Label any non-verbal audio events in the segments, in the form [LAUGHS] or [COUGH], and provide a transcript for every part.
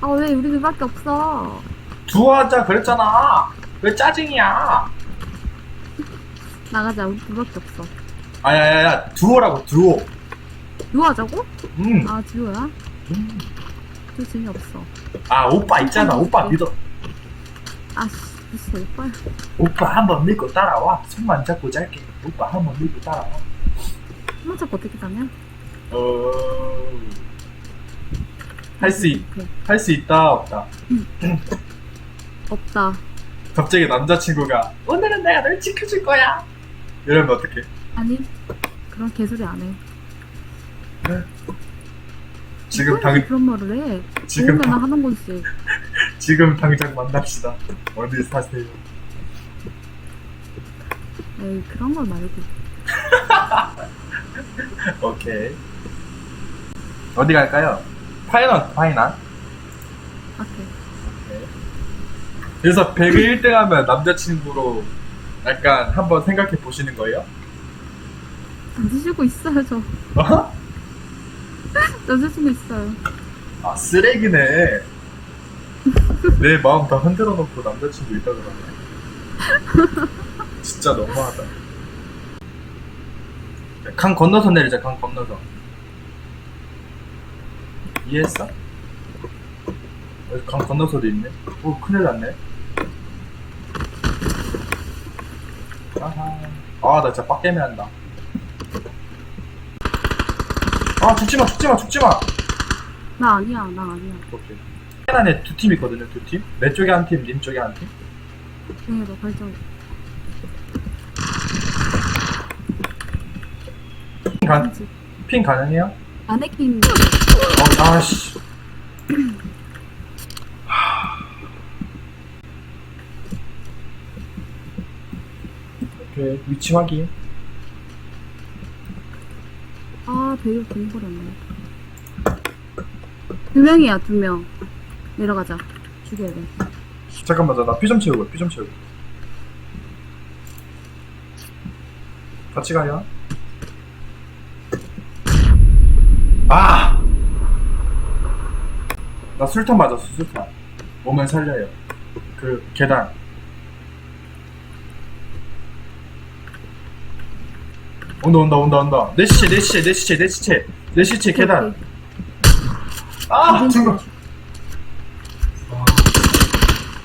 둘밖에 없어. 두하자 그랬잖아. 왜 짜증이야? 나가자. 우리 둘밖에 없어. 아야야야 두오라고 두오. 듀오 하자고? 음. 아, 듀오야? 음. 저 재미없어. 아 오빠 있잖아. 오빠 믿어. 아, 씨. 무슨 오빠야. 오빠 한번 믿고 따라와. 손만 잡고 잘게. 오빠 한번 믿고 따라와. 한번 잡고 어떻게 자냐? 어. 할 수 있. 할 수 있다 없다. 없다. 갑자기 남자친구가 오늘은 내가 널 지켜줄 거야. 이러면 어떡해? 아니, 그런 개소리 안 해. 지금 왜당 그런 말을 해. 지금 당 하는 건지. [LAUGHS] 지금 당장 만납시다. 어디 사세요? 에이, 그런 걸 말고. [LAUGHS] 오케이. 어디 갈까요? 파이넌, 파이난. 오케이. 오케이. 그래서 100을 1등 하면 남자친구로 약간 한번 생각해 보시는 거예요? 남자친구 있어요, 저. 어? [LAUGHS] 남자친구 있어요. 아, 쓰레기네. 내 마음 다 흔들어 놓고 남자친구 있다 그러네. 진짜 너무하다. 강 건너서 내리자, 강 건너서. 이해했어? 여기 강 건너서도 있네. 오, 큰일 났네. 아하. 아, 나 진짜 빡게매 한다. 아, 죽지 마, 죽지 마, 죽지 마! 나 아니야, 나 아니야. 오케이. 안에 두 팀 있거든요, 두 팀. 내 쪽에 한 팀, 님 쪽에 한 팀. 조용히 해봐, 발전. 핑, 가? 핑 가능해요? 마네킹, 어, 아씨. 오케이, 위치 확인. 아, 되게 공부렸네. 두 명이야, 두 명. 내려가자. 죽여야 돼. 잠깐만, 나 피 좀 채우고, 피 좀 채우고. 같이 가요. 아! 나 술탄 맞았어, 술탄. 몸을 살려요. 그, 계단. 온다, 온다, 온다, 온다. 내 시체, 내 시체, 내 시체, 내 시체. 내 시체, 계단. 아! 중간. 아.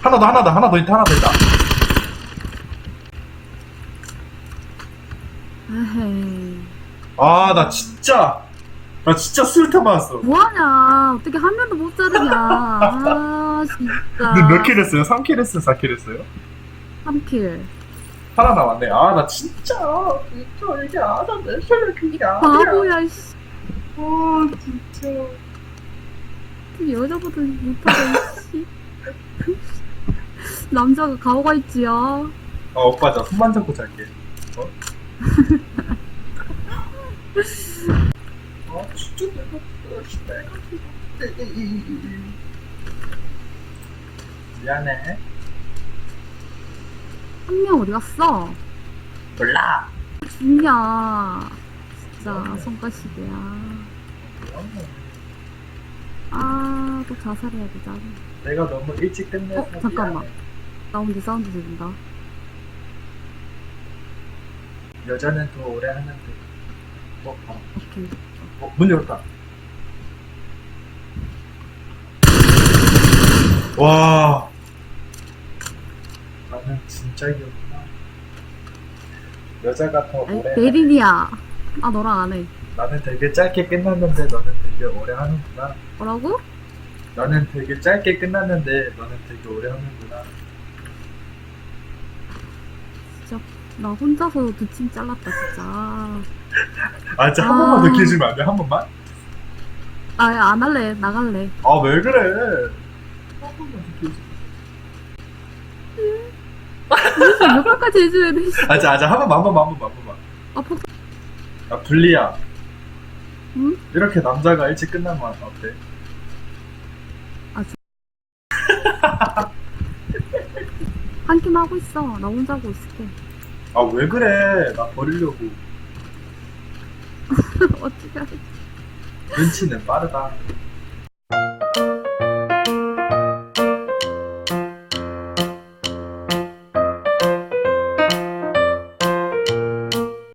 하나 더, 하나 더, 하나 더 있다, 하나 더 있다. 아, 나 진짜, 나 진짜 맞았어. 뭐하냐. 어떻게 한 명도 못 자르냐. 아, 진짜. 근데 몇킬 했어요? 3킬 했어요? 4킬 했어요? 3킬. 하나 남았네. 아, 나 진짜, 진짜 이게 아나 내 실력이 아니야. 바보야, 씨. 아, 진짜. 여자보다 못하다, 씨. [LAUGHS] 남자가 가오가 있지야. 아, 오빠, 나 손만 잡고 잘게. 어? [LAUGHS] 아, 진짜 내가, 내가, 미안해. 한 명 어디 갔어? 몰라. 죽냐. 진짜, 성가시대야. 아, 또 자살해야 되잖아. 내가 너무 일찍 끝내서 어, 잠깐만. 미안해. 나 혼자 사운드 들린다. 여자는 더 오래 하는데. 어, 어, 오케이. 어, 문 열었다. 와. 나는 진짜 이겼구나. 여자가 더 오래. 베린이야. 아, 너랑 안 해. 나는 되게 짧게 끝났는데 너는 되게 오래 하는구나. 뭐라고? 나는 되게 짧게 끝났는데 너는 되게 오래 하는구나. 진짜, 나 혼자서 두팀 잘랐다, 진짜. 아, 진짜 한 아. 번만 더 기회주면 안 돼? 한 번만? 아, 야, 안 할래. 나갈래. 아, 왜 그래? 한 번만 더 기회주. 도대체 몇 번까지 해줘야 돼, [LAUGHS] 씨. 아, 자, 아, 자, 한 번만, 한 번만, 한 번만, 한 번만. 아, 폭, 야, 블리야. 응? 이렇게 남자가 일찍 끝나면 어때? [LAUGHS] 한 팀 하고 있어. 나 혼자 하고 있을게. 아, 왜 그래? 나 버리려고. 어떻게 하지? 눈치는 빠르다.